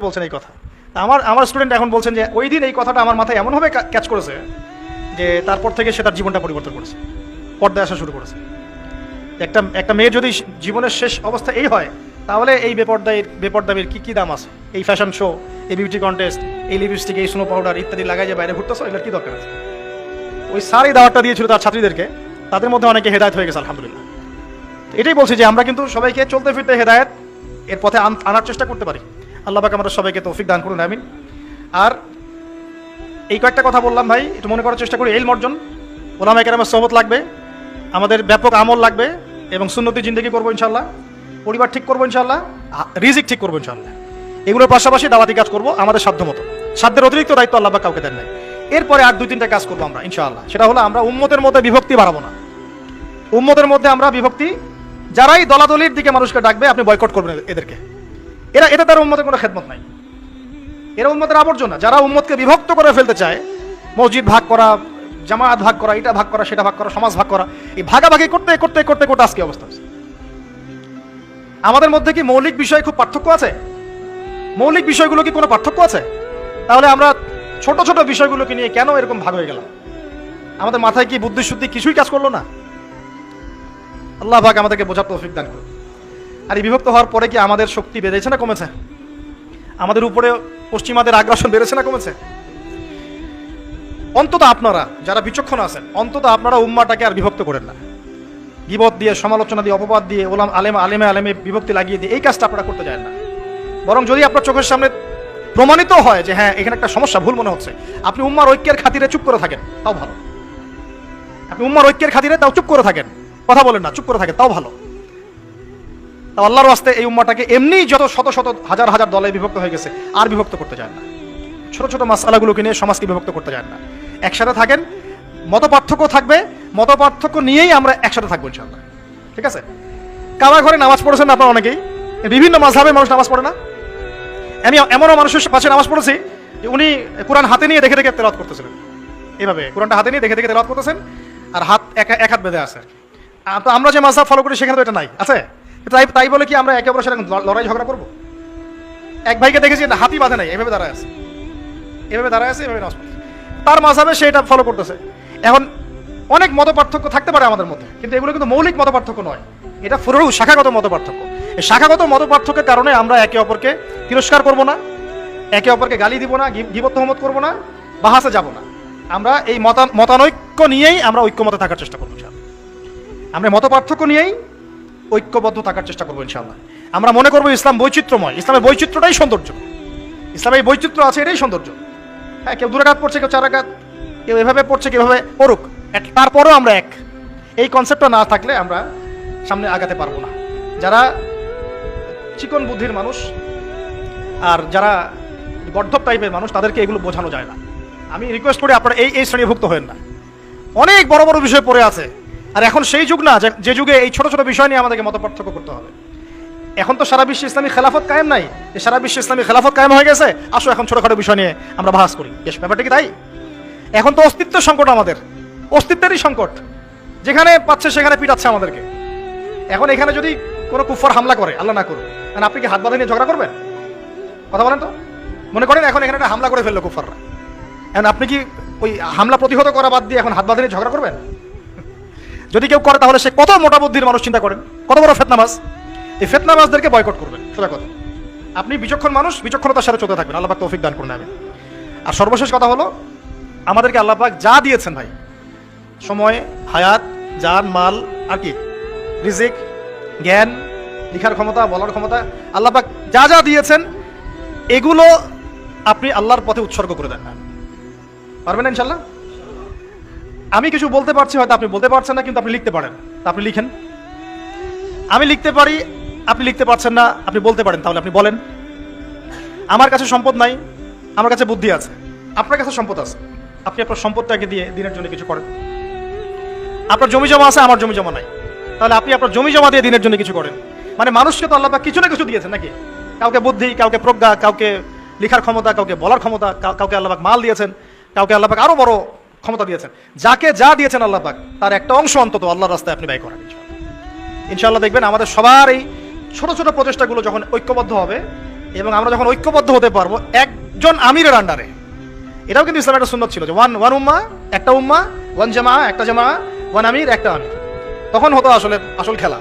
বলছেন এই কথা। আমার আমার স্টুডেন্ট এখন বলছেন যে, ওই দিন এই কথাটা আমার মাথায় এমনভাবে ক্যাচ করেছে যে, তারপর থেকে সে তার জীবনটা পরিবর্তন করেছে, পর্দায় আসা শুরু করেছে। একটা একটা মেয়ের যদি জীবনের শেষ অবস্থা এই হয়, তাহলে এই বেপর্দায়ের বেপর্দামের কী কী দাম আছে? এই ফ্যাশন শো এই বিউটি কন্টেস্ট এই লিপস্টিক এই স্নো পাউডার ইত্যাদি লাগাই যে বাইরে ঘুরতেছো, এগুলোর কী দরকার আছে? ওই সারই দাওয়াতটা দিয়েছিল তার ছাত্রীদেরকে, তাদের মধ্যে অনেকে হেদায়ত হয়ে গেছে, আলহামদুলিল্লাহ। এটাই বলছি যে, আমরা কিন্তু সবাইকে চলতে ফিরতে হেদায়ত, এর পথে আন- আনার চেষ্টা করতে পারি। আল্লাহ পাক আমাদের সবাইকে তৌফিক দান করুন, আমিন। আর এই কয়েকটা কথা বললাম ভাই, একটু মনে করার চেষ্টা করি, এলম অর্জন। ওলামা কেরামের সহমত লাগবে, আমাদের ব্যাপক আমল লাগবে এবং সুন্নতি জিন্দগি করব ইনশাল্লাহ পরিবার ঠিক করব ইনশাল্লাহ রিজিক ঠিক করব ইনশাল্লাহ এগুলোর পাশাপাশি দাওয়াতি কাজ করব আমাদের সাধ্য মতো। সাধ্যের অতিরিক্ত দায়িত্ব আল্লাহ কাউকে দেন নাই। এরপরে আর দুই তিনটা কাজ করব আমরা ইনশাআল্লাহ। সেটা হলো আমরা উম্মতের মধ্যে বিভক্তি বাড়াবো না। উম্মতের মধ্যে আমরা বিভক্তি, যারাই দলাদলির দিকে মানুষকে ডাকবে, আপনি বয়কট করবেন এদেরকে। এরা, এটা তার উম্মতের কোনো খেদমত নাই। এরা উম্মতের আবর্জনা। যারা উম্মতকে বিভক্ত করে ফেলতে চায়, মসজিদ ভাগ করা, জামায়াত ভাগ করা এটা ভাগ করা, সেটা ভাগ করা, সমাজ ভাগ করা, এই ভাগাভাগি করতে করতে করতে করতে আজকে অবস্থা হচ্ছে। আমাদের মধ্যে কি মৌলিক বিষয়ে খুব পার্থক্য আছে? মৌলিক বিষয়গুলো কি কোনো পার্থক্য আছে? তাহলে আমরা ছোট ছোট বিষয়গুলোকে নিয়ে কেন এরকম ভাগ হয়ে গেলাম? আমাদের মাথায় কি বুদ্ধি শুদ্ধি কিছুই কাজ করল না? আল্লাহ ভাগ আমাদেরকে বোঝার তৌফিক দান করুন। আর এই বিভক্ত হওয়ার পরে কি আমাদের শক্তি বেড়েছে না কমেছে? আমাদের উপরে পশ্চিমাদের আগ্রাসন বেড়েছে না কমেছে? অন্তত আপনারা যারা বিচক্ষণ আছেন, অন্তত আপনারা উম্মাটাকে আর বিভক্ত করেন না। বিপদ দিয়ে, সমালোচনা দিয়ে, অপবাদ দিয়ে, ওলাম আলেম, আলেমে আলেমে বিভক্তি লাগিয়ে দিয়ে এই কাজটা আপনারা করতে যায় না। বরং যদি আপনার চোখের সামনে প্রমাণিত হয় যে হ্যাঁ এখানে একটা সমস্যা, ভুল মনে হচ্ছে, আপনি উম্মার ঐক্যের খাতিরে চুপ করে থাকেন, তাও ভালো। আপনি উম্মার ঐক্যের খাতিরে তাও চুপ করে থাকেন। কথা বলেন না, চুপ করে থাকেন, তাও ভালো। তাও আল্লাহর আস্তে এই উম্মাটাকে এমনিই যত শত শত হাজার হাজার দলে বিভক্ত হয়ে গেছে, আর বিভক্ত করতে চান না। ছোট ছোট মাসালাগুলোকে নিয়ে সমাজকে বিভক্ত করতে চান না। একসাথে থাকেন মত পার্থক্য থাকবে মত পার্থক্য নিয়েই আমরা একসাথে থাকব ইনশাল্লাহ ঠিক আছে? কাবা ঘরে নামাজ পড়েছেন আপনারা অনেকেই? বিভিন্ন মাঝহাবে মানুষ নামাজ পড়ে না? আমি এমনও মানুষের পাশে নামাজ পড়েছি যে উনি কোরআন হাতে নিয়ে দেখে দেখে তেলাওয়াত করতেছিলেন। এভাবে কোরআনটা হাতে নিয়ে দেখে দেখে তেলাওয়াত করতেছেন, আর হাত এক হাত বেঁধে আছে। তো আমরা যে মাঝহাব ফলো করি সেখানে তো এটা নাই, আছে? তাই তাই বলে কি আমরা একে অপরের সাথে লড়াই ঝগড়া করব? এক ভাইকে দেখেছি হাতি বাঁধে নাই, এভাবে দাঁড়ায় আছে। এভাবে দাঁড়ায় আছে, এভাবে নামাজ তার মাঝাবে সে এটা ফলো করতেছে। এখন অনেক মত পার্থক্য থাকতে পারে আমাদের মধ্যে, কিন্তু এগুলো কিন্তু মৌলিক মত পার্থক্য নয়। এটা ফুরু শাখাগত মত পার্থক্য শাখাগত মত পার্থক্যের কারণে আমরা একে অপরকে তিরস্কার করব না, একে অপরকে গালি দিব না গিবত তহমত করব না, বাহাসে যাব না। আমরা এই মতা মতানৈক্য নিয়েই আমরা ঐক্যমতে থাকার চেষ্টা করব। আমরা মত পার্থক্য নিয়েই ঐক্যবদ্ধ থাকার চেষ্টা করব ইনশাআল্লাহ। আমরা মনে করব ইসলাম বৈচিত্র্যময়। ইসলামের বৈচিত্র্যটাই সৌন্দর্য। ইসলামের বৈচিত্র্য আছে, এটাই সৌন্দর্য। হ্যাঁ কেউ দূরাঘাত পড়ছে, কেউ চারাঘাত, কেউ এভাবে পড়ছে, কেউ এভাবে পড়ুক। তারপরেও আমরা এক। এই কনসেপ্টটা না থাকলে আমরা সামনে আগাতে পারব না। যারা চিকন বুদ্ধির মানুষ আর যারা গর্ধব টাইপের মানুষ, তাদেরকে এগুলো বোঝানো যায় না। আমি রিকোয়েস্ট করি আপনারা এই এই শ্রেণীভুক্ত হবেন না। অনেক বড় বড় বিষয় পড়ে আছে। আর এখন সেই যুগ না, যে- যুগে এই ছোট ছোট বিষয় নিয়ে আমাদেরকে মত পার্থক্য করতে হবে। এখন তো সারা বিশ্বে ইসলামী খেলাফত কায়েম নাই। যে সারা বিশ্বে ইসলামী খেলাফত কায়েম হয়ে গেছে। আসো এখন ছোটখাটো বিষয় নিয়ে আমরা বাহাস করি। বেশ ব্যাপারটা কি তাই? এখন তো অস্তিত্বের সংকট আমাদের। অস্তিত্বেরই সংকট। যেখানে পাচ্ছে সেখানে পিটাচ্ছে আমাদেরকে। এখন এখানে যদি কোনো কুফর হামলা করে, আল্লাহ না করুন কারণ আপনি কি হাত বাঁধা নিয়ে ঝগড়া করবেন? কথা বলেন তো। মনে করেন এখন এখানে একটা হামলা করে ফেলল কুফররা। এখন আপনি কি ওই হামলা প্রতিহত করা বাদ দিয়ে এখন হাত বাঁধা নিয়ে ঝগড়া করবেন? যদি কেউ করে তাহলে সে কত মোটা বুদ্ধির মানুষ চিন্তা করেন? কত বড় ফেতনামাজ এই ফেতনামাজদেরকে বয়কট করবেন। সোজা কথা। আপনি বিচক্ষণ মানুষ বিচক্ষণতার সাথে চলতে থাকবেন। আল্লাহ তৌফিক দান করুন আমি আর সর্বশেষ কথা হলো আমাদেরকে আল্লাহ পাক যা দিয়েছেন ভাই সময় হায়াত জান মাল আর কি রিজিক জ্ঞান লিখার ক্ষমতা বলার ক্ষমতা আল্লাহ পাক যা যা দিয়েছেন এগুলো আপনি আল্লাহর পথে উৎসর্গ করে দেন। পারবেন ইনশাল্লাহ? আমি কিছু বলতে পারছি, হয়তো আপনি বলতে পারছেন না, কিন্তু আপনি লিখতে পারেন। আপনি লিখেন। আমি লিখতে পারি, আপনি লিখতে পারছেন না, আপনি বলতে পারেন, তাহলে আপনি বলেন। আমার কাছে সম্পদ নাই, আমার কাছে বুদ্ধি আছে। আপনার কাছে সম্পদ আছে। আপনি আপনার সম্পদটাকে দিয়ে দিনের জন্য কিছু করেন। আপনার জমি জমা আছে, আমার জমি জমা নাই। তাহলে আপনি আপনার জমি জমা দিয়ে দিনের জন্য কিছু করেন। মানে মানুষকে তো আল্লাহ কিছু না কিছু দিয়েছেন নাকি? কাউকে বুদ্ধি, কাউকে প্রজ্ঞা, কাউকে লিখার ক্ষমতা, কাউকে বলার ক্ষমতা, কাউ- কাউকে আল্লাপাক মাল দিয়েছেন, কাউকে আল্লাহ পাক আরও বড় ক্ষমতা দিয়েছেন। যাকে যা দিয়েছেন আল্লাহ পাক, তার একটা অংশ অন্তত আল্লাহর রাস্তায় আপনি ব্যয় করেন ইনশাআল্লাহ। দেখবেন আমাদের সবার এই ছোট ছোট প্রচেষ্টাগুলো যখন ঐক্যবদ্ধ হবে এবং আমরা যখন ঐক্যবদ্ধ হতে পারব একজন আমিরের আন্ডারে এটাও কিন্তু ইসলামের একটা সুন্দর ছিল যে ওয়ান ওয়ান উম্মা, একটা উম্মা ওয়ান জামা একটা জামা ওয়ান আমির, একটা আমির। তখন হতো আসলে আসল খেলা।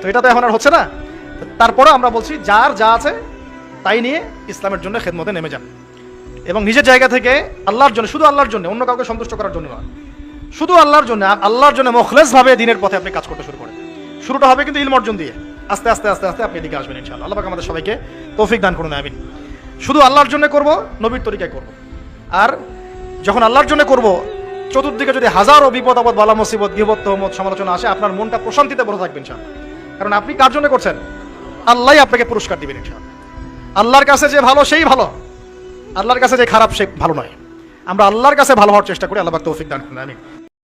তো এটা তো এখন আর হচ্ছে না। তারপরে আমরা বলছি, যার যা আছে তাই নিয়ে ইসলামের জন্য খেদমতে নেমে যান। এবং নিজের জায়গা থেকে আল্লাহর জন্য, শুধু আল্লাহর জন্য, অন্য কাউকে সন্তুষ্ট করার জন্য নয়। শুধু আল্লাহর জন্য আল্লাহর জন্য মখলেস ভাবে দিনের পথে আপনি কাজ করতে শুরু করেন। শুরুটা হবে কিন্তু ইলম অর্জন দিয়ে। আস্তে আস্তে আস্তে আস্তে আপনি এদিকে আসবেন ইনশাআল্লাহ। আল্লাহ আমাদের সবাইকে তৌফিক দান করুন, আমিন। শুধু আল্লাহর জন্য করব, নবীর তরিকায় করব। আর যখন আল্লাহর জন্য করব, চতুর্দিকে যদি হাজারো বিপদ, আপদ, বালা, মুসিবত গিবত তহমত, সমালোচনা আসে, আপনার মনটা প্রশান্তিতে ভরে থাকবেন ইনশাআল্লাহ। কারণ আপনি কার জন্য করছেন? আল্লাহই আপনাকে পুরস্কার দিবেন ইনশাআল্লাহ। আল্লাহর কাছে যে ভালো, সেই ভালো। আল্লাহর কাছে যে খারাপ সে ভালো নয়। আমরা আল্লাহর কাছে ভালো হওয়ার চেষ্টা করি, আল্লাহ তৌফিক দান করেন, আমিন।